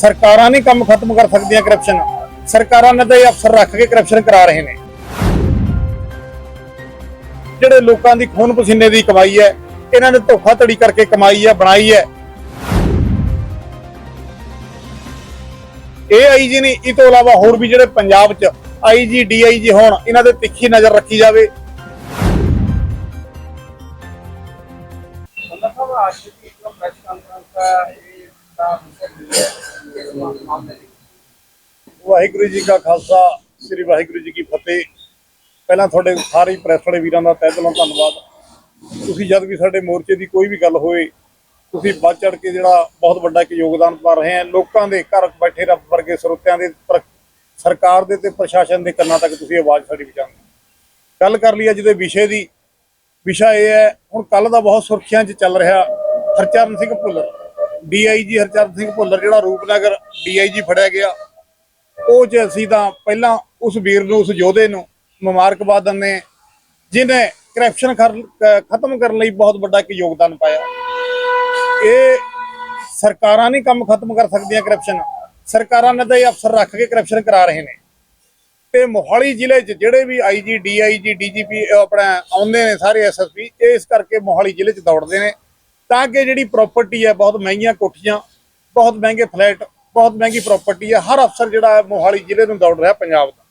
ਸਰਕਾਰਾਂ ਨਹੀਂ ਕੰਮ ਖਤਮ ਕਰ ਸਕਦੀਆਂ ਕਰਪਸ਼ਨ ਸਰਕਾਰਾਂ ਨੇ ਤਾਂ ਇਹ ਅਫਸਰ ਰੱਖ ਕੇ ਕਰਪਸ਼ਨ ਕਰਾ ਰਹੇ ਨੇ। ਜਿਹੜੇ ਲੋਕਾਂ ਦੀ ਖੂਨ ਪਸੀਨੇ ਦੀ ਕਮਾਈ ਹੈ, ਇਹਨਾਂ ਨੇ ਧੋਖਾ ਧੜੀ ਕਰਕੇ ਕਮਾਈ ਹੈ, ਬਣਾਈ ਹੈ। ਇਹ ਆਈਜੀ ਨਹੀਂ, ਇਹ ਤੋਂ ਇਲਾਵਾ ਹੋਰ ਵੀ ਜਿਹੜੇ ਪੰਜਾਬ 'ਚ ਆਈਜੀ ਡੀਆਈਜੀ ਹੋਣ, ਇਹਨਾਂ ਦੇ ਤਿੱਖੀ ਨਜ਼ਰ ਰੱਖੀ ਜਾਵੇ। ਵਾਹਿਗੁਰੂ ਜੀ ਕਾ ਖਾਲਸਾ, ਸ੍ਰੀ ਵਾਹਿਗੁਰੂ ਜੀ ਕੀ ਫਤਿਹ। ਪਹਿਲਾਂ ਤੁਹਾਡੇ ਸਾਰੇ ਪ੍ਰੈਸ ਵਾਲੇ ਵੀਰਾਂ ਦਾ ਤਹਿ ਦਿਲੋਂ ਧੰਨਵਾਦ। ਤੁਸੀਂ ਜਦ ਵੀ ਸਾਡੇ ਮੋਰਚੇ ਦੀ ਕੋਈ ਵੀ ਗੱਲ ਹੋਏ, ਤੁਸੀਂ ਵੱਧ ਚੜ ਕੇ ਜਿਹੜਾ ਬਹੁਤ ਵੱਡਾ ਇੱਕ ਯੋਗਦਾਨ ਪਾ ਰਹੇ ਆ। ਲੋਕਾਂ ਦੇ ਘਰ ਬੈਠੇ ਰੱਬ ਵਰਗੇ ਸਰੋਤਿਆਂ ਦੇ ਸਰਕਾਰ ਦੇ ਤੇ ਪ੍ਰਸ਼ਾਸਨ ਦੇ ਕੰਨਾਂ ਤੱਕ ਤੁਸੀਂ ਆਵਾਜ਼ ਸਾਡੀ ਪਹੁੰਚਾਉਂਦੇ ਗੱਲ ਕਰ ਲਈ ਅੱਜ ਦੇ ਵਿਸ਼ੇ ਦੀ। ਵਿਸ਼ਾ ਇਹ ਹੈ, ਹੁਣ ਕੱਲ ਦਾ ਬਹੁਤ ਸੁਰਖੀਆਂ 'ਚ ਚੱਲ ਰਿਹਾ ਹਰਚਰਨ ਸਿੰਘ ਭੁੱਲਰ। ਡੀਆਈਜੀ ਹਰਚਰਨ ਸਿੰਘ ਭੁੱਲਰ, ਜਿਹੜਾ ਰੂਪਨਗਰ ਡੀਆਈਜੀ ਫੜਿਆ ਗਿਆ, ਉਹ ਚ ਅਸੀਂ ਤਾਂ ਪਹਿਲਾਂ ਉਸ ਵੀਰ ਨੂੰ, ਉਸ ਯੋਧੇ ਨੂੰ ਮੁਬਾਰਕਬਾਦ ਦਿੰਦੇ ਜਿਨੇ ਕਰਪਸ਼ਨ ਖਤਮ ਕਰਨ ਲਈ ਬਹੁਤ ਵੱਡਾ ਇੱਕ ਯੋਗਦਾਨ ਪਾਇਆ। ਇਹ ਸਰਕਾਰਾਂ ਨਹੀਂ ਕੰਮ ਖਤਮ ਕਰ ਸਕਦੀਆਂ ਕਰਪਸ਼ਨ ਸਰਕਾਰਾਂ ਨੇ ਤਾਂ ਇਹ ਅਫਸਰ ਰੱਖ ਕੇ ਕਰਪਸ਼ਨ ਕਰਾ ਰਹੇ ਨੇ। ਤੇ ਮੋਹਾਲੀ ਜ਼ਿਲ੍ਹੇ 'ਚ ਜਿਹੜੇ ਵੀ ਆਈਜੀ ਡੀਆਈਜੀ ਡੀਜੀਪੀ ਆਪਣਾ ਆਉਂਦੇ ਨੇ ਸਾਰੇ ਐਸਐਸਪੀ ਇਹ ਇਸ ਕਰਕੇ ਮੋਹਾਲੀ ਜ਼ਿਲ੍ਹੇ 'ਚ ਦੌੜਦੇ ਨੇ। ਤਾਂ ਕਿ ਜਿਹੜੀ ਪ੍ਰਾਪਰਟੀ ਹੈ, ਬਹੁਤ ਮਹਿੰਗੀਆਂ ਕੋਠੀਆਂ, ਬਹੁਤ ਮਹਿੰਗੇ ਫਲੈਟ ਬਹੁਤ ਮਹਿੰਗੀ ਪ੍ਰਾਪਰਟੀ ਹੈ, ਹਰ ਅਫਸਰ ਜਿਹੜਾ ਹੈ, ਮੋਹਾਲੀ ਜ਼ਿਲ੍ਹੇ ਨੂੰ ਦੌੜ ਰਿਹਾ ਪੰਜਾਬ ਦਾ।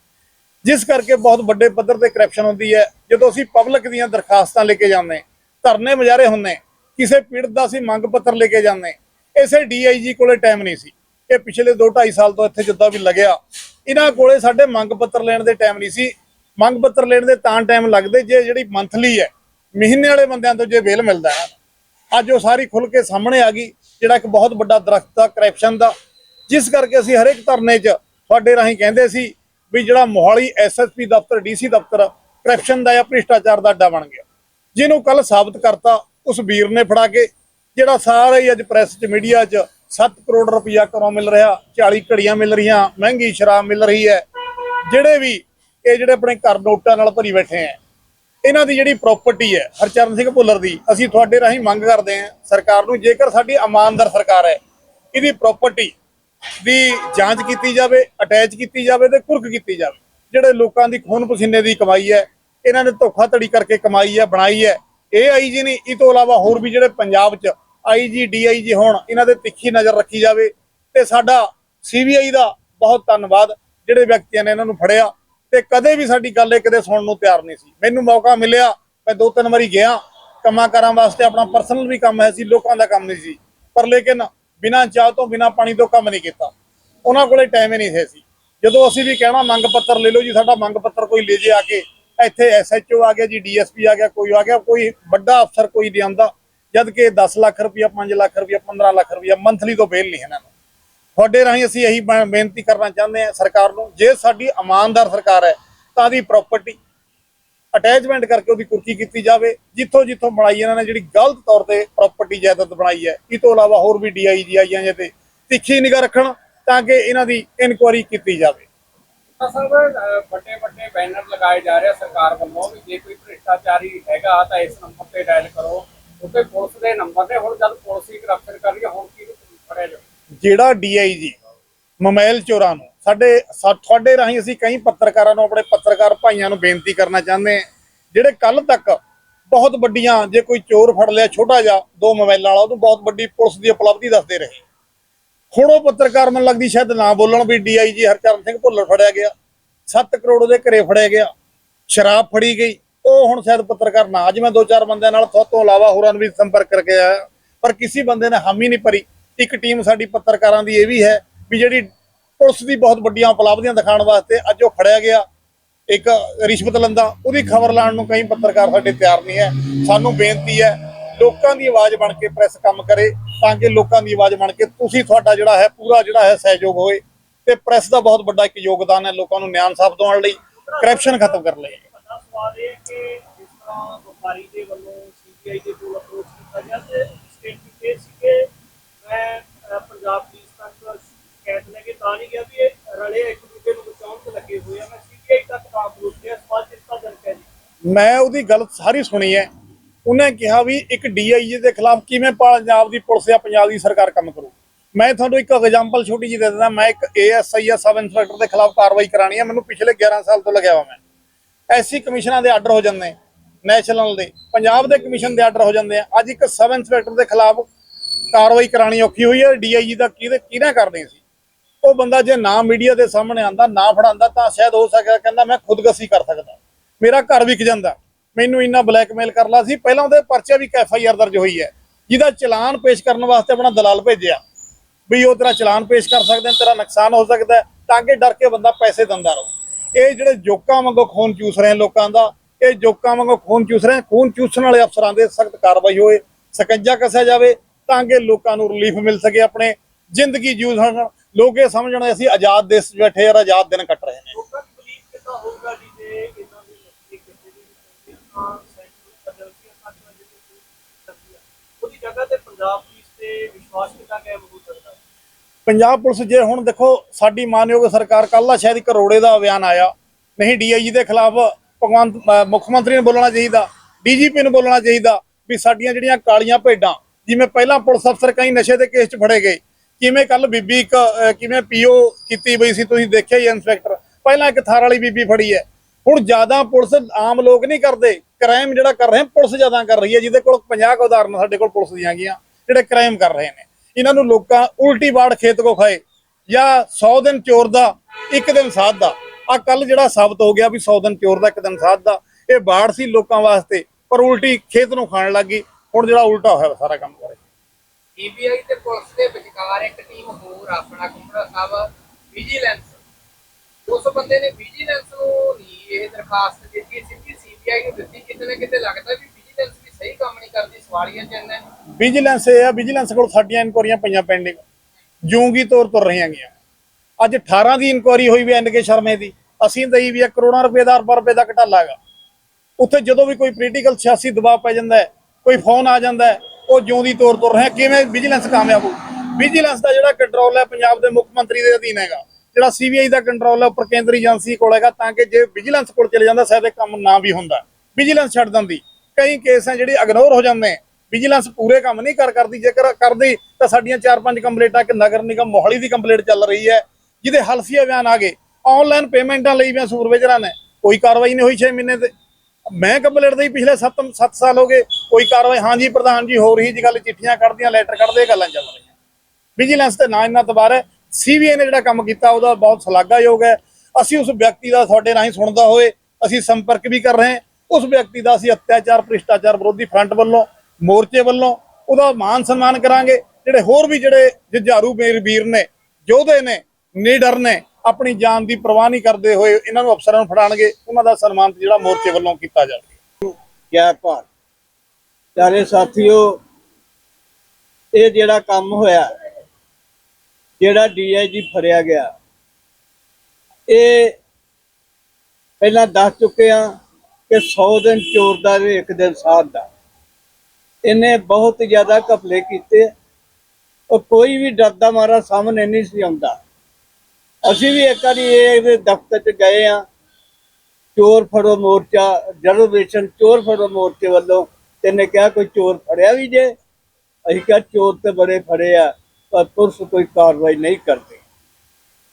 ਜਿਸ ਕਰਕੇ ਬਹੁਤ ਵੱਡੇ ਪੱਧਰ ਤੇ ਕਰਪਸ਼ਨ ਹੁੰਦੀ ਹੈ। ਜਦੋਂ ਅਸੀਂ ਪਬਲਿਕ ਦੀਆਂ ਦਰਖਾਸਤਾਂ ਲੈ ਕੇ ਜਾਂਦੇ ਧਰਨੇ ਮੁਜ਼ਾਹਰੇ ਹੁੰਦੇ ਕਿਸੇ ਪੀੜਤ ਦਾ ਅਸੀਂ ਮੰਗ ਪੱਤਰ ਲੈ ਕੇ ਜਾਂਦੇ ਇਸੇ ਡੀਆਈਜੀ ਕੋਲੇ ਟਾਈਮ ਨਹੀਂ ਸੀ। ਇਹ ਪਿਛਲੇ 2.5 ਸਾਲ ਤੋਂ ਇੱਥੇ ਜਿੱਦਾਂ ਵੀ ਲੱਗਿਆ। ਇਹਨਾਂ ਕੋਲੇ ਸਾਡੇ ਮੰਗ ਪੱਤਰ ਲੈਣ ਦੇ ਟਾਈਮ ਨਹੀਂ ਸੀ। ਮੰਗ ਪੱਤਰ ਲੈਣ ਦੇ ਤਾਂ ਟਾਈਮ ਲੱਗਦੇ ਜੇ ਜਿਹੜੀ ਮੰਥਲੀ ਹੈ, ਮਹੀਨੇ ਵਾਲੇ ਬੰਦਿਆਂ ਤੋਂ ਜੇ ਵੇਲ ਮਿਲਦਾ ਹੈ। ਅੱਜ ਉਹ ਸਾਰੀ ਖੁੱਲ ਕੇ ਸਾਹਮਣੇ ਆ ਗਈ, ਜਿਹੜਾ ਇੱਕ ਬਹੁਤ ਵੱਡਾ ਦਰਖਤ ਆ ਕਰਪਸ਼ਨ ਦਾ। ਜਿਸ ਕਰਕੇ ਅਸੀਂ ਹਰੇਕ ਧਰਨੇ 'ਚ ਤੁਹਾਡੇ ਰਾਹੀਂ ਕਹਿੰਦੇ ਸੀ ਵੀ ਜਿਹੜਾ ਮੋਹਾਲੀ ਐਸਐਸਪੀ ਦਫ਼ਤਰ ਡੀਸੀ ਦਫ਼ਤਰ ਕਰਪਸ਼ਨ ਦਾ ਜਾਂ ਭ੍ਰਿਸ਼ਟਾਚਾਰ ਦਾ ਅੱਡਾ ਬਣ ਗਿਆ। ਜਿਹਨੂੰ ਕੱਲ ਸਾਬਤ ਕਰਤਾ ਉਸ ਵੀਰ ਨੇ ਫੜਾ ਕੇ, ਜਿਹੜਾ ਸਾਰਾ ਹੀ ਅੱਜ ਪ੍ਰੈਸ 'ਚ ਮੀਡੀਆ 'ਚ 7 ਕਰੋੜ ਰੁਪਇਆ ਘਰੋਂ ਮਿਲ ਰਿਹਾ 40 ਘੜੀਆਂ ਮਿਲ ਰਹੀਆਂ, ਮਹਿੰਗੀ ਸ਼ਰਾਬ ਮਿਲ ਰਹੀ ਹੈ। ਜਿਹੜੇ ਵੀ ਇਹ ਜਿਹੜੇ ਆਪਣੇ ਘਰ ਨੋਟਾਂ ਨਾਲ ਭਰੀ ਬੈਠੇ ਆ ਇਹਨਾਂ ਦੀ ਜਿਹੜੀ ਪ੍ਰਾਪਰਟੀ ਹੈ, ਹਰਚਰਨ ਸਿੰਘ ਭੁੱਲਰ ਦੀ, ਅਸੀਂ ਤੁਹਾਡੇ ਰਾਹੀਂ ਮੰਗ ਕਰਦੇ ਹਾਂ, ਸਰਕਾਰ ਨੂੰ ਜੇਕਰ ਸਾਡੀ ਇਮਾਨਦਾਰ ਸਰਕਾਰ ਹੈ, ਇਹਦੀ ਪ੍ਰਾਪਰਟੀ ਦੀ ਜਾਂਚ ਕੀਤੀ ਜਾਵੇ ਅਟੈਚ ਕੀਤੀ ਜਾਵੇ ਤੇ ਕੁਰਕ ਕੀਤੀ ਜਾਵੇ। ਜਿਹੜੇ ਲੋਕਾਂ ਦੀ ਖੂਨ ਪਸੀਨੇ ਦੀ ਕਮਾਈ ਹੈ, ਇਹਨਾਂ ਨੇ ਧੋਖਾਧੜੀ ਕਰਕੇ ਕਮਾਈ ਹੈ, ਬਣਾਈ ਹੈ, ਇਹ ਆਈਜੀ ਨਹੀਂ, ਇਹ ਤੋਂ ਇਲਾਵਾ ਹੋਰ ਵੀ ਜਿਹੜੇ ਪੰਜਾਬ 'ਚ ਆਈਜੀ ਡੀਆਈਜੀ ਹੋਣ, ਇਹਨਾਂ ਦੇ ਤਿੱਖੀ ਨਜ਼ਰ ਰੱਖੀ ਜਾਵੇ। ਤੇ ਸਾਡਾ ਸੀਬੀਆਈ ਦਾ ਬਹੁਤ ਧੰਨਵਾਦ, ਜਿਹੜੇ ਵਿਅਕਤੀਆਂ ਨੇ ਇਹਨਾਂ ਨੂੰ ਫੜਿਆ। ਤੇ ਕਦੇ ਵੀ ਸਾਡੀ ਗੱਲ ਇਹ ਕਦੇ ਸੁਣਨ ਨੂੰ ਤਿਆਰ ਨਹੀਂ ਸੀ। ਮੈਨੂੰ ਮੌਕਾ ਮਿਲਿਆ, ਮੈਂ ਦੋ ਤਿੰਨ ਵਾਰੀ ਗਿਆ। ਕੰਮਾਂ ਕਾਰਾਂ ਵਾਸਤੇ ਆਪਣਾ ਪਰਸਨਲ ਵੀ ਕੰਮ ਹੈ ਸੀ, ਲੋਕਾਂ ਦਾ ਕੰਮ ਨਹੀਂ ਸੀ। ਪਰ ਲੇਕਿਨ ਬਿਨਾਂ ਚਾਹ ਤੋਂ, ਬਿਨਾਂ ਪਾਣੀ ਤੋਂ ਕੰਮ ਨਹੀਂ ਕੀਤਾ। ਉਹਨਾਂ ਕੋਲੇ ਟਾਈਮ ਹੀ ਨਹੀਂ ਸੀ ਜਦੋਂ ਅਸੀਂ ਵੀ ਕਹਿਣਾ, ਮੰਗ ਪੱਤਰ ਲੈ ਲਓ ਜੀ, ਸਾਡਾ ਮੰਗ ਪੱਤਰ ਕੋਈ ਲੈ ਜੇ ਆ ਕੇ, ਇੱਥੇ ਐਸਐਚਓ ਆ ਗਿਆ ਜੀ ਡੀਐਸਪੀ ਆ ਗਿਆ, ਕੋਈ ਆ ਗਿਆ, ਕੋਈ ਵੱਡਾ ਅਫਸਰ ਕੋਈ ਨਹੀਂ ਆਉਂਦਾ। ਜਦ ਕਿ 10 ਲੱਖ ਰੁਪਇਆ 5 ਲੱਖ ਰੁਪਇਆ 15 ਲੱਖ ਰੁਪਇਆ ਮੰਥਲੀ ਤੋਂ ਬੇਲ ਨਹੀਂ ਇਹਨਾਂ ਨੂੰ। ਤੁਹਾਡੇ ਰਾਹੀਂ ਅਸੀਂ ਇਹੀ ਬੇਨਤੀ ਕਰਨਾ ਚਾਹੁੰਦੇ ਹਾਂ ਸਰਕਾਰ ਨੂੰ, ਜੇ ਸਾਡੀ ਇਮਾਨਦਾਰ ਸਰਕਾਰ ਹੈ, ਤਾਂ ਦੀ ਪ੍ਰਾਪਰਟੀ ਅਟੈਚਮੈਂਟ ਕਰਕੇ ਉਹਦੀ ਕੁਰਕੀ ਕੀਤੀ ਜਾਵੇ, ਜਿੱਥੋਂ ਜਿੱਥੋਂ ਬਣਾਈ ਇਹਨਾਂ ਨੇ ਜਿਹੜੀ ਗਲਤ ਤੌਰ ਤੇ ਪ੍ਰਾਪਰਟੀ ਜਾਇਦਾਦ ਬਣਾਈ ਹੈ, ਇਹ ਤੋਂ ਇਲਾਵਾ ਹੋਰ ਵੀ ਡੀਆਈਜੀ ਆਈਆਂ ਜੇ ਤੇ ਤਿੱਖੀ ਨਿਗਾਹ ਰੱਖਣ ਤਾਂ ਕਿ ਇਹਨਾਂ ਦੀ ਇਨਕੁਆਇਰੀ ਕੀਤੀ ਜਾਵੇ। ਵੱਡੇ ਵੱਡੇ ਬੈਨਰ ਲਗਾਏ ਜਾ ਰਹੇ ਸਰਕਾਰ ਵੱਲੋਂ ਵੀ, ਜੇ ਕੋਈ ਭ੍ਰਿਸ਼ਟਾਚਾਰੀ ਹੈਗਾ ਤਾਂ ਇਸ ਨੰਬਰ ਤੇ ਡਾਇਲ ਕਰੋ। ਉੱਤੇ ਪੁਲਿਸ ਦੇ ਨੰਬਰ ਨੇ, ਹੁਣ ਜਦ ਪੁਲਿਸ ਹੀ ਕਰਪਸ਼ਨ ਕਰ ਰਹੀ ਹੈ, ਹੁਣ ਕੀ ਫੜਿਆ ਜਾਵੇ ਜਿਹੜਾ ਡੀਆਈਜੀ ਮੋਬਾਈਲ ਚੋਰਾਂ ਨੂੰ, ਸਾਡੇ ਤੁਹਾਡੇ ਰਾਹੀਂ ਅਸੀਂ ਕਈ ਪੱਤਰਕਾਰਾਂ ਨੂੰ, ਆਪਣੇ ਪੱਤਰਕਾਰ ਭਾਈਆਂ ਨੂੰ ਬੇਨਤੀ ਕਰਨਾ ਚਾਹੁੰਦੇ ਹਾਂ, ਜਿਹੜੇ ਕੱਲ ਤੱਕ ਬਹੁਤ ਵੱਡੀਆਂ, ਜੇ ਕੋਈ ਚੋਰ ਫੜ ਲਿਆ ਛੋਟਾ ਜਿਹਾ, ਦੋ ਮੋਬਾਈਲਾਂ ਵਾਲਾ, ਉਹਨੂੰ ਬਹੁਤ ਵੱਡੀ ਪੁਲਿਸ ਦੀ ਉਪਲਬਧੀ ਦੱਸਦੇ ਰਹੇ। ਹੁਣ ਉਹ ਪੱਤਰਕਾਰ ਮੈਨੂੰ ਲੱਗਦੀ ਸ਼ਾਇਦ ਨਾ ਬੋਲਣ ਵੀ ਡੀਆਈਜੀ ਹਰਚਰਨ ਸਿੰਘ ਭੁੱਲਰ ਫੜਿਆ ਗਿਆ 7 ਕਰੋੜ ਉਹਦੇ ਘਰੇ ਫੜਿਆ ਗਿਆ, ਸ਼ਰਾਬ ਫੜੀ ਗਈ, ਉਹ ਹੁਣ ਸ਼ਾਇਦ ਪੱਤਰਕਾਰ ਨਾ, ਅੱਜ ਮੈਂ ਦੋ ਚਾਰ ਬੰਦਿਆਂ ਨਾਲ ਤੋਂ ਤੋਂ ਇਲਾਵਾ ਹੋਰਾਂ ਨੂੰ ਵੀ ਸੰਪਰਕ ਕਰਕੇ ਆਇਆ, ਪਰ ਕਿਸੇ ਬੰਦੇ ਨੇ ਹਾਮੀ ਨਹੀਂ ਭਰੀ। ਇੱਕ ਟੀਮ ਸਾਡੀ ਪੱਤਰਕਾਰਾਂ ਦੀ ਇਹ ਵੀ ਹੈ ਵੀ ਜਿਹੜੀ ਪੁਲਿਸ ਦੀ ਬਹੁਤ ਵੱਡੀਆਂ ਉਪਲਬਧੀਆਂ ਦਿਖਾਉਣ ਵਾਸਤੇ ਅੱਜ ਉਹ ਫੜਿਆ ਗਿਆ ਇੱਕ ਰਿਸ਼ਵਤ ਲੰਦਾ, ਉਹਦੀ ਖਬਰ ਲਾਉਣ ਨੂੰ ਕਈ ਪੱਤਰਕਾਰ ਸਾਡੇ ਤਿਆਰ ਨਹੀਂ ਹੈ। ਸਾਨੂੰ ਬੇਨਤੀ ਹੈ, ਲੋਕਾਂ ਦੀ ਆਵਾਜ਼ ਬਣ ਕੇ ਪ੍ਰੈਸ ਕੰਮ ਕਰੇ ਤਾਂ ਕਿ ਲੋਕਾਂ ਦੀ ਆਵਾਜ਼ ਬਣ ਕੇ ਤੁਸੀਂ ਤੁਹਾਡਾ ਜਿਹੜਾ ਹੈ, ਪੂਰਾ ਜਿਹੜਾ ਹੈ, ਸਹਿਯੋਗ ਹੋਏ ਤੇ ਪ੍ਰੈਸ ਦਾ ਬਹੁਤ ਵੱਡਾ ਇੱਕ ਯੋਗਦਾਨ ਹੈ ਲੋਕਾਂ ਨੂੰ ਨਿਆਂ ਸਾਫ਼ ਦਿਵਾਉਣ ਲਈ ਕਰਪਸ਼ਨ ਖਤਮ ਕਰਨ ਲਈ। ਸਵਾਲ ਇਹ ਕਿ ਜਿਸ ਤਰ੍ਹਾਂ ਵਪਾਰੀ ਦੇ ਵੱਲੋਂ ਸੀਬੀਆਈ ਦੇ ਕੋਲ ਅਪਰੋਚ ਕੀਤਾ ਗਿਆ ਤੇ ਸਟੇਟਮੈਂਟ ਇਹ ਸੀ ਮੈਂ ਪੰਜਾਬ ਪੁਲਿਸ ਤੱਕ ਸ਼ਿਕਾਇਤ ਲੈ ਕੇ ਤਾਂ ਨਹੀਂ ਗਿਆ ਵੀ ਇਹ ਰਲੇ ਇੱਕ ਦੂਜੇ ਨੂੰ ਬਚਾਉਣ ਤੇ ਲੱਗੇ ਹੋਏ ਆ। ਮੈਂ ਸੀਬੀਆਈ ਤੱਕ ਤਾਂ ਅਪਰੋਚ ਕੀਤਾ ਇਸ ਬਾਤ ਇਸ ਜੀ ਮੈਂ ਉਹਦੀ ਗੱਲ ਸਾਰੀ ਸੁਣੀ ਹੈ। ਉਹਨੇ ਕਿਹਾ ਵੀ ਇੱਕ ਡੀਆਈਜੀ ਦੇ ਖਿਲਾਫ ਕਿਵੇਂ ਪੰਜਾਬ ਦੀ ਪੁਲਿਸ ਜਾਂ ਪੰਜਾਬ ਦੀ ਸਰਕਾਰ ਕੰਮ ਕਰੂ। ਮੈਂ ਤੁਹਾਨੂੰ ਇੱਕ ਐਗਜ਼ਾਮਪਲ ਛੋਟੀ ਜਿਹੀ ਦੇ ਦਿੰਦਾ। ਮੈਂ ਇੱਕ ਏਐਸਆਈ ਜਾਂ ਸਬ ਇੰਸਪੈਕਟਰ ਦੇ ਖਿਲਾਫ ਕਾਰਵਾਈ ਕਰਾਣੀ ਹੈ। ਮੈਨੂੰ ਪਿਛਲੇ 11 ਸਾਲ ਤੋਂ ਲੱਗਿਆ ਵਾ ਮੈਂ। ਐਸੀ ਕਮਿਸ਼ਨਾਂ ਦੇ ਆਰਡਰ ਹੋ ਜਾਂਦੇ ਨੈਸ਼ਨਲ ਦੇ। ਪੰਜਾਬ ਦੇ ਕਮਿਸ਼ਨ ਦੇ ਆਰਡਰ ਹੋ ਜਾਂਦੇ ਆ। ਅੱਜ ਇੱਕ ਸਬ ਇੰਸਪੈਕਟਰ ਦੇ ਖਿਲਾਫ ਕਾਰਵਾਈ ਕਰਾਣੀ ਔਖੀ ਹੋਈ ਹੈ, ਡੀਆਈਜੀ ਦਾ ਕਿਹਦੇ ਕਿਹਨੇ ਕਰਨੀ ਸੀ। ਉਹ ਬੰਦਾ ਜੇ ਨਾ ਮੀਡੀਆ ਦੇ ਸਾਹਮਣੇ ਆਂਦਾ ਨਾ ਫੜਾਂਦਾ ਤਾਂ ਸ਼ਾਇਦ ਹੋ ਸਕਦਾ ਕਹਿੰਦਾ ਮੈਂ ਖੁਦਕਸ਼ੀ ਕਰ ਸਕਦਾ। ਮੇਰਾ ਘਰ ਵਿਕ ਜਾਂਦਾ। ਮੈਨੂੰ ਇੰਨਾ ਬਲੈਕਮੇਲ ਕਰ ਲਾ ਸੀ। ਪਹਿਲਾਂ ਉਹਦੇ ਪਰਚੇ ਵੀ ਐਫਆਈਆਰ ਦਰਜ ਹੋਈ ਹੈ। ਜਿਹਦਾ ਚਲਾਨ ਪੇਸ਼ ਕਰਨ ਵਾਸਤੇ ਆਪਣਾ ਦਲਾਲ ਭੇਜਿਆ। ਵੀ ਉਹ ਤੇਰਾ ਚਲਾਨ ਪੇਸ਼ ਕਰ ਸਕਦੇ ਤੇਰਾ ਨੁਕਸਾਨ ਹੋ ਸਕਦਾ ਤਾਂ ਕਿ ਡਰ ਕੇ ਬੰਦਾ ਪੈਸੇ ਦਿੰਦਾ ਰਹੋ। ਇਹ ਜਿਹੜੇ ਜੋਕਾਂ ਵਾਂਗੂ ਖੂਨ ਚੂਸ ਰਹੇ ਲੋਕਾਂ ਦਾ, ਇਹ ਜੋਕਾਂ ਵਾਂਗੂ ਖੂਨ ਚੂਸ ਰਹੇ ਖੂਨ ਚੂਸਣ ਵਾਲੇ ਅਫਸਰਾਂ ਦੇ ਸਖਤ ਕਾਰਵਾਈ ਹੋਏ। ਸਕੰਜਾ ਕੱਸਿਆ ਜਾਵੇ। ਤਾਂ ਕਿ ਲੋਕਾਂ ਨੂੰ ਰਿਲੀਫ ਮਿਲ ਸਕੇ ਆਪਣੇ ਜ਼ਿੰਦਗੀ ਜੀਉ ਸਕਣ ਲੋਕ ਇਹ ਸਮਝਣ ਅਸੀਂ ਆਜ਼ਾਦ ਦੇਸ਼ 'ਚ ਬੈਠੇ ਔਰ ਆਜ਼ਾਦ ਦਿਨ ਕੱਟ ਰਹੇ ਨੇ। ਆ। ਪੰਜਾਬ ਪੁਲਿਸ ਜੇ ਹੁਣ ਦੇਖੋ ਸਾਡੀ ਮਾਨਯੋਗ ਸਰਕਾਰ ਕੱਲ੍ਹ ਦਾ ਸ਼ਾਇਦ ਕਰੋੜੇ ਦਾ ਬਿਆਨ ਆਇਆ। ਨਹੀਂ ਡੀਆਈਜੀ ਦੇ ਖਿਲਾਫ ਭਗਵੰਤ ਮੁੱਖ ਮੰਤਰੀ ਨੂੰ ਬੋਲਣਾ ਚਾਹੀਦਾ ਡੀਜੀਪੀ ਨੂੰ ਬੋਲਣਾ ਚਾਹੀਦਾ ਵੀ ਸਾਡੀਆਂ ਜਿਹੜੀਆਂ ਕਾਲੀਆਂ ਭੇਡਾਂ ਜਿਵੇਂ ਪਹਿਲਾਂ ਪੁਲਿਸ ਅਫਸਰ ਕਈ ਨਸ਼ੇ ਦੇ ਕੇਸ 'ਚ ਫੜੇ ਗਏ ਕਿਵੇਂ ਕੱਲ ਬੀਬੀ ਇੱਕ ਅਹ, ਕਿਵੇਂ ਪੀਓ ਕੀਤੀ ਬਈ ਸੀ ਤੁਸੀਂ ਦੇਖਿਆ ਹੀ ਇਨਸਪੈਕਟਰ ਪਹਿਲਾਂ ਇੱਕ ਥਾਰ ਵਾਲੀ ਬੀਬੀ ਫੜੀ ਹੈ। ਹੁਣ ਜ਼ਿਆਦਾ ਪੁਲਿਸ ਆਮ ਲੋਕ ਨਹੀਂ ਕਰਦੇ ਕ੍ਰਾਈਮ ਜਿਹੜਾ ਕਰ ਰਹੇ ਪੁਲਿਸ ਜ਼ਿਆਦਾ ਕਰ ਰਹੀ ਹੈ ਜਿਹਦੇ ਕੋਲ 50 ਕੁ ਉਦਾਹਰਨ ਸਾਡੇ ਕੋਲ ਪੁਲਿਸ ਦੀਆਂ ਗੀਆਂ ਜਿਹੜੇ ਕ੍ਰਾਈਮ ਕਰ ਰਹੇ ਨੇ। ਇਹਨਾਂ ਨੂੰ ਲੋਕਾਂ ਉਲਟੀ ਬਾੜ ਖੇਤ ਕੋ ਖਾਏ ਜਾਂ 100 ਦਿਨ ਚੋਰ ਦਾ ਇੱਕ ਦਿਨ ਸਾਧ ਦਾ। ਆ ਕੱਲ ਜਿਹੜਾ ਸਾਬਤ ਹੋ ਗਿਆ ਵੀ 100 ਦਿਨ ਚੋਰ ਦਾ ਇੱਕ ਦਿਨ ਸਾਧ ਦਾ ਇਹ ਬਾੜ ਸੀ ਲੋਕਾਂ ਵਾਸਤੇ ਪਰ ਉਲਟੀ ਖੇਤ ਨੂੰ ਖਾਣ ਲੱਗੀ ਹੁਣ ਜਿਹੜਾ ਉਲਟਾ ਹੋਇਆ ਸਾਰਾ ਕੰਮ ਕਰੇ। ਸੀਬੀਆਈ ਤੇ ਪੁਲਿਸ ਦੇ ਵਿਚਕਾਰ ਇੱਕ ਟੀਮ ਹੋਰ ਆਪਣਾ ਕੁੰਬੜਾ ਸਾਹਿਬ ਵਿਜੀਲੈਂਸ। ਉਸ ਬੰਦੇ ਨੇ ਵਿਜੀਲੈਂਸ ਨੂੰ ਨਹੀਂ ਇਹ ਦਰਖਾਸਤ ਦਿੱਤੀ ਸਿੱਧੀ ਸੀਬੀਆਈ ਨੂੰ ਦਿੱਤੀ। ਕਿਤੇ ਨਾ ਕਿਤੇ ਲੱਗਦਾ ਵੀ ਵਿਜੀਲੈਂਸ ਵੀ ਸਹੀ ਕੰਮ ਨਹੀਂ ਕਰਦੀ ਸਵਾਲੀਆ ਚਿੰਨ੍ਹ ਹੈ ਵਿਜੀਲੈਂਸ ਇਹ ਆ ਵਿਜੀਲੈਂਸ ਕੋਲ ਸਾਡੀਆਂ ਇਨਕੁਆਰੀਆਂ ਪਈਆਂ ਪੈਂਡਿੰਗ ਜੂੰਗੀ ਤੌਰ ਤੁਰ ਰਹੀਆਂ ਗੀਆਂ ਅੱਜ 18 ਦੀ ਇਨਕੁਆਰੀ ਹੋਈ ਵੀ ਐਨ ਕੇ ਸ਼ਰਮੇ ਦੀ। ਅਸੀਂ ਦਈ ਵੀ ਕਰੋੜਾਂ ਰੁਪਏ ਦਾ ਅਰਬਾਂ ਰੁਪਏ ਦਾ ਘਟਾਲਾ ਹੈਗਾ। ਉੱਥੇ ਜਦੋਂ ਵੀ ਕੋਈ ਪੋਲੀਟੀਕਲ ਸਿਆਸੀ ਦਬਾਅ ਪੈ ਜਾਂਦਾ ਹੈ ਕੋਈ ਫੋਨ ਆ ਜਾਂਦਾ ਉਹ ਜਿਉਂ ਦੀ ਤੁਰ ਰਿਹਾ। ਕਿਵੇਂ ਵਿਜੀਲੈਂਸ ਕਾਮਯਾਬ ਹੋ ਵਿਜੀਲੈਂਸ ਦਾ ਜਿਹੜਾ ਕੰਟਰੋਲ ਹੈ ਪੰਜਾਬ ਦੇ ਮੁੱਖ ਮੰਤਰੀ ਦੇ ਅਧੀਨ ਹੈਗਾ। ਜਿਹੜਾ ਸੀਬੀਆਈ ਦਾ ਕੰਟਰੋਲ ਹੈ ਉੱਪਰ ਕੇਂਦਰੀ ਏਜੰਸੀ ਕੋਲ ਹੈਗਾ ਤਾਂ ਕਿ ਜੇ ਵਿਜੀਲੈਂਸ ਕੋਲ ਚਲੇ ਜਾਂਦਾ, ਸ਼ਾਇਦ ਇਹ ਕੰਮ ਨਾ ਵੀ ਹੁੰਦਾ। ਵਿਜੀਲੈਂਸ ਛੱਡ ਦਿੰਦੀ। ਕਈ ਕੇਸ ਹੈ ਜਿਹੜੇ ਇਗਨੋਰ ਹੋ ਜਾਂਦੇ ਵਿਜੀਲੈਂਸ ਪੂਰੇ ਕੰਮ ਨਹੀਂ ਕਰ ਕਰਦੀ। ਜੇਕਰ ਕਰਦੀ, ਤਾਂ ਸਾਡੀਆਂ 4-5 ਕੰਪਲੇਂਟਾਂ ਕਿ ਨਗਰ ਨਿਗਮ ਮੋਹਾਲੀ ਦੀ ਕੰਪਲੇਂਟ ਚੱਲ ਰਹੀ ਹੈ, ਜਿਹਦੇ ਹਲਫੀਆ ਬਿਆਨ ਆ ਗਏ। ਆਨਲਾਈਨ ਪੇਮੈਂਟਾਂ ਲਈ ਵੀ ਸੁਪਰਵਾਈਜ਼ਰਾਂ ਨੇ ਕੋਈ ਕਾਰਵਾਈ ਨਹੀਂ ਹੋਈ 6 ਮਹੀਨੇ ਤੇ। ਮੈਂ ਕੰਪਲੇਂਟ ਦੇ ਪਿਛਲੇ 7 7 ਸਾਲ ਹੋ ਗਏ, ਕੋਈ ਕਾਰਵਾਈ, ਹਾਂਜੀ ਪ੍ਰਧਾਨ ਜੀ ਹੋ ਰਹੀ ਜੀ ਗੱਲ, ਚਿੱਠੀਆਂ ਕੱਢਦੀਆਂ ਲੈਟਰ ਕੱਢਦੇ ਗੱਲਾਂ ਚੱਲ ਰਹੀਆਂ। ਵਿਜੀਲੈਂਸ ਤੇ ਨਾ ਇੰਨਾ ਤਬਾਰ ਹੈ ਸੀਬੀਆਈ ਨੇ ਜਿਹੜਾ ਕੰਮ ਕੀਤਾ, ਉਹਦਾ ਬਹੁਤ ਸ਼ਲਾਘਾਯੋਗ ਹੈ। ਅਸੀਂ ਉਸ ਵਿਅਕਤੀ ਦਾ ਤੁਹਾਡੇ ਰਾਹੀਂ ਸੁਣਦਾ ਹੋਏ, ਅਸੀਂ ਸੰਪਰਕ ਵੀ ਕਰ ਰਹੇ ਹਾਂ। ਉਸ ਵਿਅਕਤੀ ਦਾ ਅਸੀਂ ਅਤਿਆਚਾਰ, ਭ੍ਰਿਸ਼ਟਾਚਾਰ ਵਿਰੋਧੀ ਫਰੰਟ ਵੱਲੋਂ, ਮੋਰਚੇ ਵੱਲੋਂ, ਉਹਦਾ ਮਾਨ ਸਨਮਾਨ ਕਰਾਂਗੇ। ਜਿਹੜੇ ਹੋਰ ਵੀ ਜਿਹੜੇ ਜੁਝਾਰੂ ਮੇਰ ਵੀਰ ਨੇ, ਯੋਧੇ ਨੇ, ਨੀਡਰ ਨੇ ਆਪਣੀ ਜਾਨ ਦੀ ਪਰਵਾਹ ਨਹੀਂ ਕਰਦੇ ਹੋਏ ਇਹਨਾਂ ਨੂੰ ਅਫਸਰਾਂ ਨੂੰ ਫੜਾਣਗੇ ਉਹਨਾਂ ਦਾ ਸਨਮਾਨ ਜਿਹੜਾ ਮੋਰਚੇ ਵੱਲੋਂ ਕੀਤਾ ਜਾਵੇ। ਜੈ ਭਾਰਤ ਪਿਆਰੇ ਸਾਥੀਓ, ਇਹ ਜਿਹੜਾ ਕੰਮ ਹੋਇਆ, ਜਿਹੜਾ ਡੀਆਈਜੀ ਫੜਿਆ ਗਿਆ, ਇਹ ਪਹਿਲਾਂ ਦੱਸ ਚੁੱਕੇ ਆ ਕਿ 100 ਦਿਨ ਚੋਰ ਦਾ ਇੱਕ ਦਿਨ ਸਾਧ ਦਾ। ਇਹਨੇ ਬਹੁਤ ਜ਼ਿਆਦਾ ਘਪਲੇ ਕੀਤੇ। ਉਹ ਕੋਈ ਵੀ ਡਰਦਾ ਮਾਰਾ ਸਾਹਮਣੇ ਨਹੀਂ ਸੀ ਆਉਂਦਾ। ਅਸੀਂ ਵੀ ਇੱਕ ਵਾਰੀ ਇਹਦੇ ਦਫ਼ਤਰ 'ਚ ਗਏ ਆ ਚੋਰ ਫੜੋ ਮੋਰਚਾ ਰਿਜ਼ਰਵੇਸ਼ਨ ਚੋਰ ਫੜੋ ਮੋਰਚੇ ਵੱਲੋਂ। ਤੈਨੇ ਕਿਹਾ ਕੋਈ ਚੋਰ ਫੜਿਆ ਵੀ ਜੇ? ਅਸੀਂ ਕਿਹਾ ਚੋਰ ਤੇ ਬੜੇ ਫੜੇ ਆ, ਪਰ ਪੁਲਿਸ ਕੋਈ ਕਾਰਵਾਈ ਨਹੀਂ ਕਰਦੀ।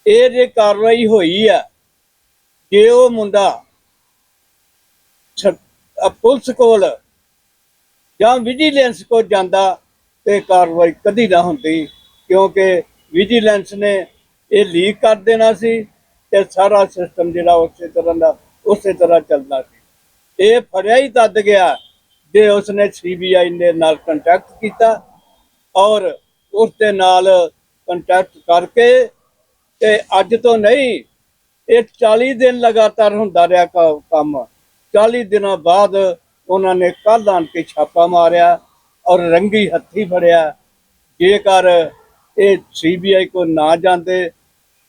ਇਹ ਜੇ ਕਾਰਵਾਈ ਹੋਈ ਆ, ਜੇ ਉਹ ਮੁੰਡਾ ਪੁਲਿਸ ਕੋਲ ਜਾਂ ਵਿਜੀਲੈਂਸ ਕੋਲ ਜਾਂਦਾ, ਤੇ ਕਾਰਵਾਈ ਕਦੀ ਨਾ ਹੁੰਦੀ, ਕਿਉਂਕਿ ਵਿਜੀਲੈਂਸ ਨੇ ਇਹ ਲੀਕ ਕਰ ਦੇਣਾ ਸੀ ਤੇ ਸਾਰਾ ਸਿਸਟਮ ਜਿਹੜਾ ਉਸੇ ਤਰ੍ਹਾਂ ਦਾ, ਉਸੇ ਤਰ੍ਹਾਂ ਚੱਲਦਾ ਸੀ। ਇਹ ਫੜਿਆ ਹੀ ਤੱਦ ਗਿਆ ਜੇ ਉਸਨੇ ਸੀਬੀਆਈ ਦੇ ਨਾਲ ਕੰਟੈਕਟ ਕੀਤਾ ਔਰ ਉਸ ਦੇ ਨਾਲ ਕੰਟੈਕਟ ਕਰਕੇ ਤੇ ਅੱਜ ਤੋਂ ਨਹੀਂ, ਇਹ 40 ਦਿਨ ਲਗਾਤਾਰ ਹੁੰਦਾ ਰਿਹਾ ਕੰਮ। 40 ਦਿਨਾਂ ਬਾਅਦ ਉਹਨਾਂ ਨੇ ਕੱਲ੍ਹ ਆਣ ਕੇ ਛਾਪਾ ਮਾਰਿਆ ਔਰ ਰੰਗੀ ਹੱਥੀ ਫੜਿਆ। ਜੇਕਰ ਇਹ ਸੀਬੀਆਈ ਕੋ ਨਾ ਜਾਂਦੇ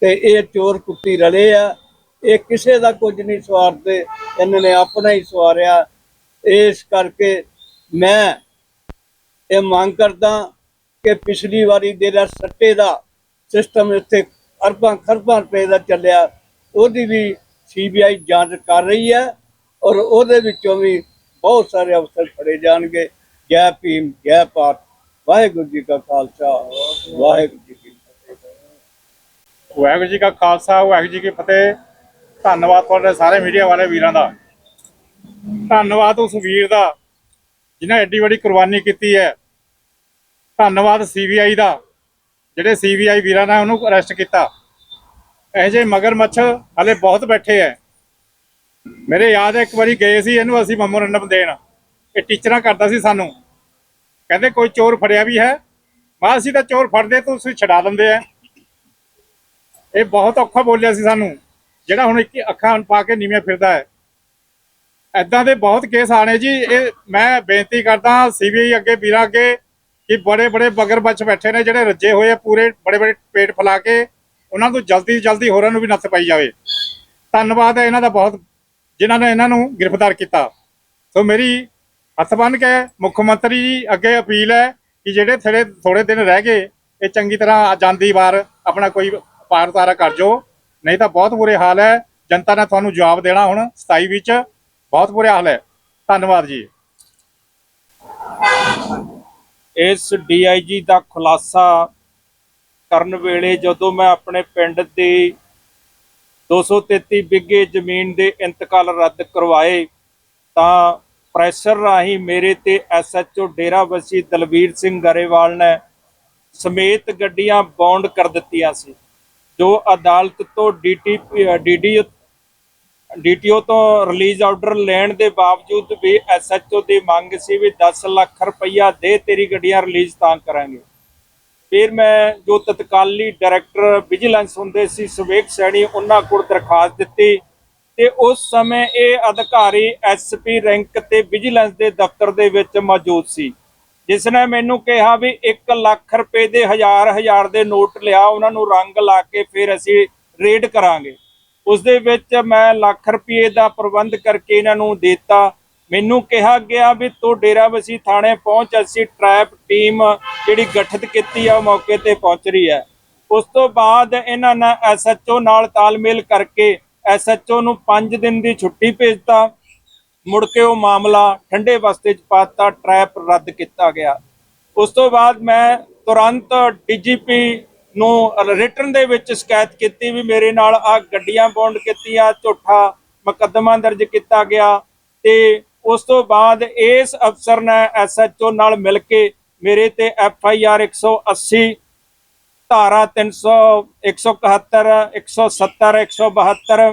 ਤੇ ਇਹ ਚੋਰ ਕੁੱਤੀ ਰਲੇ ਆ। ਇਹ ਕਿਸੇ ਦਾ ਕੁਝ ਨਹੀਂ ਸਵਾਰਦੇ। ਇਹਨਾਂ ਨੇ ਆਪਣਾ ਹੀ ਸਵਾਰਿਆ। ਇਸ ਕਰਕੇ ਮੈਂ ਇਹ ਮੰਗ ਕਰਦਾ ਕਿ ਪਿਛਲੀ ਵਾਰੀ ਜਿਹੜਾ ਸੱਟੇ ਦਾ ਸਿਸਟਮ ਇੱਥੇ ਅਰਬਾਂ ਖਰਬਾਂ ਰੁਪਏ ਦਾ ਚੱਲਿਆ, ਉਹਦੀ ਵੀ ਸੀਬੀਆਈ ਜਾਂਚ ਕਰ ਰਹੀ ਹੈ ਔਰ ਉਹਦੇ ਵਿੱਚੋਂ ਵੀ ਬਹੁਤ ਸਾਰੇ ਅਫਸਰ ਫੜੇ ਜਾਣਗੇ। ਜੈ ਭੀਮ, ਜੈ ਪਾਠ ਵਾਹਿਗੁਰੂ ਜੀ ਕਾ ਖਾਲਸਾ। ਵਾਹਿਗੁਰੂ ਵਾਹਿਗੁਰੂ ਜੀ ਕਾ ਖਾਲਸਾ, ਵਾਹਿਗੁਰੂ ਜੀ ਕੀ ਫਤਿਹ। ਧੰਨਵਾਦ ਤੁਹਾਡੇ ਸਾਰੇ ਮੀਡੀਆ ਵਾਲੇ ਵੀਰਾਂ ਦਾ। ਧੰਨਵਾਦ ਉਸ ਵੀਰ ਦਾ, ਜਿਨ੍ਹਾਂ ਐਡੀ ਵੱਡੀ ਕੁਰਬਾਨੀ ਕੀਤੀ ਹੈ। ਧੰਨਵਾਦ ਸੀਬੀਆਈ ਦਾ, ਜਿਹੜੇ ਸੀਬੀਆਈ ਵੀਰਾਂ ਨੇ ਉਹਨੂੰ ਅਰੈਸਟ ਕੀਤਾ। ਇਹ ਜੇ ਮਗਰਮੱਛ ਹਲੇ ਬਹੁਤ ਬੈਠੇ ਐ। ਮੇਰੇ ਯਾਦ ਹੈ, ਇੱਕ ਵਾਰੀ ਗਏ ਸੀ ਇਹਨੂੰ ਅਸੀਂ ਮੈਮੋਰੰਡਮ ਦੇਣ। ਇਹ ਟੀਚਰਾਂ ਕਰਦਾ ਸੀ ਸਾਨੂੰ। ਕਹਿੰਦੇ, ਕੋਈ ਚੋਰ ਫੜਿਆ ਵੀ ਹੈ? ਮਾ ਅਸੀਂ ਤਾਂ ਚੋਰ ਫੜਦੇ ਤਾਂ ਤੁਸੀਂ ਛਡਾ ਦਿੰਦੇ ਆ ਇਹ ਬਹੁਤ ਔਖਾ ਬੋਲਿਆ ਸੀ ਸਾਨੂੰ, ਜਿਹੜਾ ਹੁਣ ਇੱਕ ਅੱਖਾਂ ਪਾ ਕੇ ਨੀਵੇਂ ਫਿਰਦਾ ਹੈ। ਐਦਾਂ ਦੇ ਬਹੁਤ ਕੇਸ ਆਣੇ ਜੀ, ਇਹ ਮੈਂ ਬੇਨਤੀ ਕਰਦਾ ਸੀਬੀਆਈ ਅੱਗੇ, ਵੀਰਾਂ ਅੱਗੇ, ਕਿ ਬੜੇ ਬੜੇ ਬਗਰਬੱਚ ਬੈਠੇ ਨੇ, ਜਿਹੜੇ ਰੱਜੇ ਹੋਏ ਆ, ਪੂਰੇ ਬੜੇ ਬੜੇ ਪੇਟ ਫਲਾ ਕੇ, ਉਹਨਾਂ ਨੂੰ ਜਲਦੀ ਜਲਦੀ ਹੋਰਾਂ ਨੂੰ ਵੀ ਨੱਥ ਪਾਈ ਜਾਵੇ। ਧੰਨਵਾਦ ਹੈ ਇਹਨਾਂ ਦਾ ਬਹੁਤ, ਜਿਨ੍ਹਾਂ ਨੇ ਇਹਨਾਂ ਨੂੰ ਗ੍ਰਿਫਤਾਰ ਕੀਤਾ। ਸੋ ਮੇਰੀ ਹੱਥ ਬੰਨ ਕੇ ਮੁੱਖ ਮੰਤਰੀ ਜੀ ਅੱਗੇ ਅਪੀਲ ਹੈ ਕਿ ਜਿਹੜੇ ਥੋੜੇ ਥੋੜੇ ਦਿਨ ਰਹਿ ਗਏ, ਇਹ ਚੰਗੀ ਤਰ੍ਹਾਂ ਜਾਂਦੀ ਵਾਰ ਆਪਣਾ ਕੋਈ ਪਾਰ ਉਤਾਰਾ ਕਰ ਜੋ ਨਹੀਂ ਤਾਂ ਬਹੁਤ ਬੁਰੇ ਹਾਲ ਹੈ। ਜਨਤਾ ਨੇ ਤੁਹਾਨੂੰ ਜਵਾਬ ਦੇਣਾ ਹੁਣ 27 ਵਿੱਚ। ਬਹੁਤ ਬੁਰੇ ਹਾਲ ਹੈ। ਧੰਨਵਾਦ ਜੀ। ਇਸ ਡੀਆਈਜੀ ਦਾ ਖੁਲਾਸਾ ਕਰਨ ਵੇਲੇ ਜਦੋਂ ਮੈਂ ਆਪਣੇ ਪਿੰਡ ਦੀ 233 ਬਿੱਗੇ ਜ਼ਮੀਨ ਦੇ ਇੰਤਕਾਲ ਰੱਦ ਕਰਵਾਏ, ਤਾਂ ਪ੍ਰੈਸ਼ਰ ਰਾਹੀਂ ਮੇਰੇ ਤੇ ਐਸਐਚਓ ਡੇਰਾਬੱਸੀ ਦਲਵੀਰ ਸਿੰਘ ਗਰੇਵਾਲ ਨੇ ਸਮੇਤ ਗੱਡੀਆਂ ਬੌਂਡ ਕਰ ਦਿੱਤੀਆਂ ਸੀ। ਜੋ ਅਦਾਲਤ ਤੋਂ ਡੀਟੀਪੀ ਡੀਡੀ ਡੀਟੀਓ ਤੋਂ ਰਿਲੀਜ਼ ਆਰਡਰ ਲੈਣ ਦੇ ਬਾਵਜੂਦ ਵੀ ਐਸਐਚਓ ਦੀ ਮੰਗ ਸੀ ਵੀ 10 ਲੱਖ ਰੁਪਈਆ ਦੇ ਤੇਰੀ ਗੱਡੀਆਂ ਰਿਲੀਜ਼ ਤਾਂ ਕਰਾਂਗੇ। ਫਿਰ ਮੈਂ ਜੋ ਤਤਕਾਲੀ ਡਾਇਰੈਕਟਰ ਵਿਜੀਲੈਂਸ ਹੁੰਦੇ ਸੀ, ਸੁਵੇਕ ਸੈਣੀ, ਉਹਨਾਂ ਕੋਲ ਦਰਖਾਸਤ ਦਿੱਤੀ ਤੇ ਉਸ ਸਮੇਂ ਇਹ ਅਧਿਕਾਰੀ ਐਸਪੀ ਰੈਂਕ ਤੇ ਵਿਜੀਲੈਂਸ ਦੇ ਦਫ਼ਤਰ ਦੇ ਵਿੱਚ ਮੌਜੂਦ ਸੀ। ਜਿਸ ਨੇ ਮੈਨੂੰ ਕਿਹਾ ਵੀ 1 ਲੱਖ ਰੁਪਏ ਦੇ ਹਜ਼ਾਰ ਹਜ਼ਾਰ ਦੇ ਨੋਟ ਲਿਆ, ਉਹਨਾਂ ਨੂੰ ਰੰਗ ਲਾ ਕੇ ਫਿਰ ਅਸੀਂ ਰੇਡ ਕਰਾਂਗੇ। ਉਸ ਦੇ ਵਿੱਚ ਮੈਂ ਲੱਖ ਰੁਪਏ ਦਾ ਪ੍ਰਬੰਧ ਕਰਕੇ ਇਹਨਾਂ ਨੂੰ ਦਿੱਤਾ। ਮੈਨੂੰ ਕਿਹਾ ਗਿਆ ਵੀ ਤੂੰ ਡੇਰਾਬਸੀ ਥਾਣੇ ਪਹੁੰਚ, ਅਸੀਂ ਟ੍ਰੈਪ ਟੀਮ ਜਿਹੜੀ ਗਠਿਤ ਕੀਤੀ ਆ, ਉਹ ਮੌਕੇ ਤੇ ਪਹੁੰਚ ਰਹੀ ਹੈ। ਉਸ ਤੋਂ ਬਾਅਦ ਇਹਨਾਂ ਨੇ ਐਸਐਚਓ ਨਾਲ ਤਾਲਮੇਲ ਕਰਕੇ ਐਸਐਚਓ ਨੂੰ 5 ਦਿਨ ਦੀ ਛੁੱਟੀ ਭੇਜਤਾ ਮੁੜ ਕੇ ਉਹ ਮਾਮਲਾ ਠੰਡੇ ਬਸਤੇ ਚ ਪਾਤਾ ਟ੍ਰੈਪ ਰੱਦ ਕੀਤਾ ਗਿਆ। ਉਸ ਤੋਂ ਬਾਅਦ ਮੈਂ ਤੁਰੰਤ ਡੀਜੀਪੀ ਨੂੰ ਰਿਟਰਨ ਦੇ ਵਿੱਚ ਸ਼ਿਕਾਇਤ ਕੀਤੀ ਵੀ ਮੇਰੇ ਨਾਲ ਆ ਗੱਡੀਆਂ ਬੌਂਡ ਕੀਤੀਆਂ, ਝੂਠਾ ਮੁਕੱਦਮਾ ਦਰਜ ਕੀਤਾ ਗਿਆ ਤੇ ਉਸ ਤੋਂ ਬਾਅਦ ਇਸ ਅਫਸਰ ਨੇ ਐਸਐਚਓ ਨਾਲ ਮਿਲ ਕੇ ਮੇਰੇ ਤੇ ਐਫ ਆਈ ਆਰ 180 ਧਾਰਾ 300 171 170 172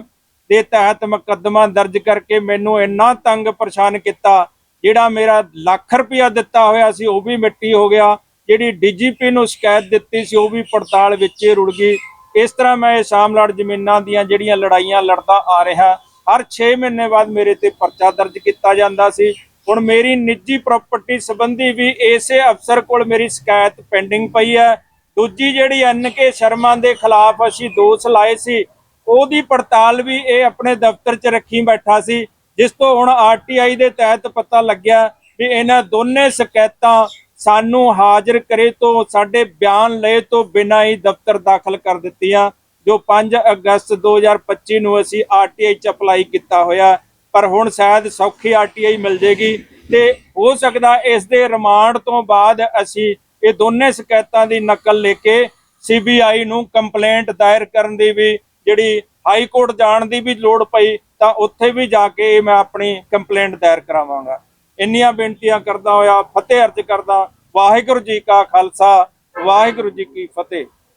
ਦੇ ਤਹਿਤ ਮੁਕੱਦਮਾ ਦਰਜ ਕਰਕੇ ਮੈਨੂੰ ਇੰਨਾ ਤੰਗ ਪਰੇਸ਼ਾਨ ਕੀਤਾ, ਜਿਹੜਾ ਮੇਰਾ ਲੱਖ ਰੁਪਇਆ ਦਿੱਤਾ ਹੋਇਆ ਸੀ, ਉਹ ਵੀ ਮਿੱਟੀ ਹੋ ਗਿਆ। ਜਿਹੜੀ ਡੀਜੀਪੀ ਨੂੰ ਸ਼ਿਕਾਇਤ ਦਿੱਤੀ ਸੀ, ਉਹ ਵੀ ਪੜਤਾਲ ਵਿੱਚ ਰੁੜ ਗਈ। ਇਸ ਤਰ੍ਹਾਂ ਮੈਂ ਇਹ ਸ਼ਾਮਲਾੜ ਜ਼ਮੀਨਾਂ ਦੀਆਂ ਜਿਹੜੀਆਂ ਲੜਾਈਆਂ ਲੜਦਾ ਆ ਰਿਹਾ, ਹਰ 6 ਮਹੀਨੇ ਬਾਅਦ ਮੇਰੇ ਤੇ ਪਰਚਾ ਦਰਜ ਕੀਤਾ ਜਾਂਦਾ ਸੀ। ਹੁਣ ਮੇਰੀ ਨਿੱਜੀ ਪ੍ਰਾਪਰਟੀ ਸੰਬੰਧੀ ਵੀ ਇਸੇ ਅਫਸਰ ਕੋਲ ਮੇਰੀ ਸ਼ਿਕਾਇਤ ਪੈਂਡਿੰਗ ਪਈ ਹੈ। ਦੂਜੀ ਜਿਹੜੀ ਐਨ ਕੇ ਸ਼ਰਮਾ ਦੇ ਖਿਲਾਫ ਅਸੀਂ ਦੋਸ਼ ਲਾਏ ਸੀ ਉਹਦੀ ਪੜਤਾਲ ਵੀ ਇਹ ਆਪਣੇ ਦਫ਼ਤਰ 'ਚ ਰੱਖੀ ਬੈਠਾ ਸੀ, ਜਿਸ ਤੋਂ ਹੁਣ ਆਰਟੀਆਈ ਦੇ ਤਹਿਤ ਪਤਾ ਲੱਗਿਆ ਵੀ ਇਹਨਾਂ ਦੋਨੇ ਸ਼ਿਕਾਇਤਾਂ ਸਾਨੂੰ ਹਾਜ਼ਰ ਕਰੇ ਤੋਂ, ਸਾਡੇ ਬਿਆਨ ਲਏ ਤੋਂ ਬਿਨਾਂ ਹੀ ਦਫ਼ਤਰ ਦਾਖਲ ਕਰ ਦਿੱਤੀਆਂ, ਜੋ 5 ਅਗਸਤ 2025 ਨੂੰ ਅਸੀਂ ਆਰਟੀਆਈ 'ਚ ਅਪਲਾਈ ਕੀਤਾ ਹੋਇਆ। ਪਰ ਹੁਣ ਸ਼ਾਇਦ ਸੌਖੀ ਆਰਟੀਆਈ ਮਿਲ ਜੇਗੀ ਤੇ ਹੋ ਸਕਦਾ ਇਸ ਦੇ ਰਿਮਾਂਡ ਤੋਂ ਬਾਅਦ ਅਸੀਂ ਇਹ ਦੋਨੇ ਸ਼ਿਕਾਇਤਾਂ ਦੀ ਨਕਲ ਲੈ ਕੇ ਸੀਬੀਆਈ ਨੂੰ ਕੰਪਲੇਂਟ ਦਾਇਰ ਕਰਨ ਦੀ ਵੀ ਜਿਹੜੀ ਹਾਈ ਕੋਰਟ ਜਾਣ ਦੀ ਵੀ ਲੋੜ ਪਈ ਤਾਂ ਉੱਥੇ ਵੀ ਜਾ ਕੇ ਮੈਂ ਆਪਣੀ ਕੰਪਲੇਂਟ ਦਾਇਰ ਕਰਾਵਾਂਗਾ। ਇੰਨੀਆਂ ਬੇਨਤੀਆਂ ਕਰਦਾ ਹੋਇਆ, ਫਤਿਹ ਅਰਜ ਕਰਦਾ, ਵਾਹਿਗੁਰੂ ਜੀ ਕਾ ਖਾਲਸਾ, ਵਾਹਿਗੁਰੂ ਜੀ ਕੀ ਫਤਿਹ।